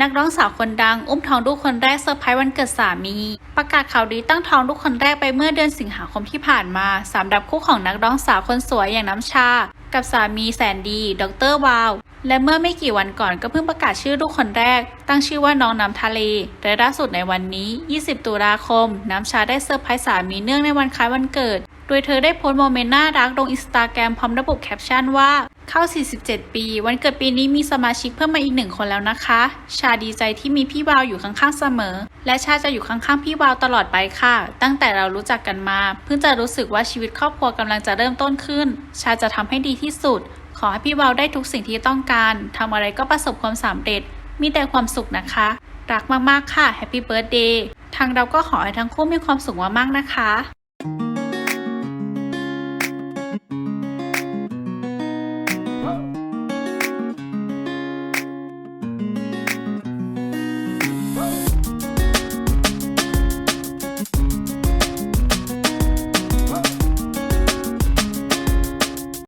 นักร้องสาวคนดัง อุ้มท้องลูกคนแรกเซอร์ไพรส์วันเกิดสามี ประกาศข่าวดีตั้งท้องลูกคนแรกไปเมื่อเดือนสิงหาคมที่ผ่านมาสำหรับคู่ของนักร้องสาวคนสวยอย่างน้ำชา กับสามีแสนดี ดรวาว และเมื่อไม่กี่วันก่อนก็เพิ่งประกาศชื่อลูกคนแรก ตั้งชื่อว่าน้องน้ำทะเลและล่าสุดในวันนี้ 20 ตุลาคม น้ำชาได้เซอร์ไพรส์สามีเนื่องในวันคล้ายวันเกิด โดยเธอได้โพสต์โมเมนต์น่ารักลงอินสตาแกรมพร้อมระบุแคปชั่นว่า เข้า 47 ปี วันเกิดปีนี้มีสมาชิกเพิ่มมาอีกหนึ่งคนแล้วนะคะ ชาดีใจที่มีพี่วาวอยู่ข้างๆเสมอ และชาจะอยู่ข้างๆพี่วาวตลอดไปค่ะ ตั้งแต่เรารู้จักกันมา เพิ่งจะรู้สึกว่าชีวิตครอบครัวกำลังจะเริ่มต้นขึ้น ชาจะทำให้ดีที่สุด ขอให้พี่วาวได้ทุกสิ่งที่ต้องการทำอะไรก็ประสบความสำเร็จ มีแต่ความสุขนะคะ รักมากๆค่ะแฮปปี้เบิร์ดเดย์ทางเราก็ขอให้ทั้งคู่มีความสุขมากๆนะคะ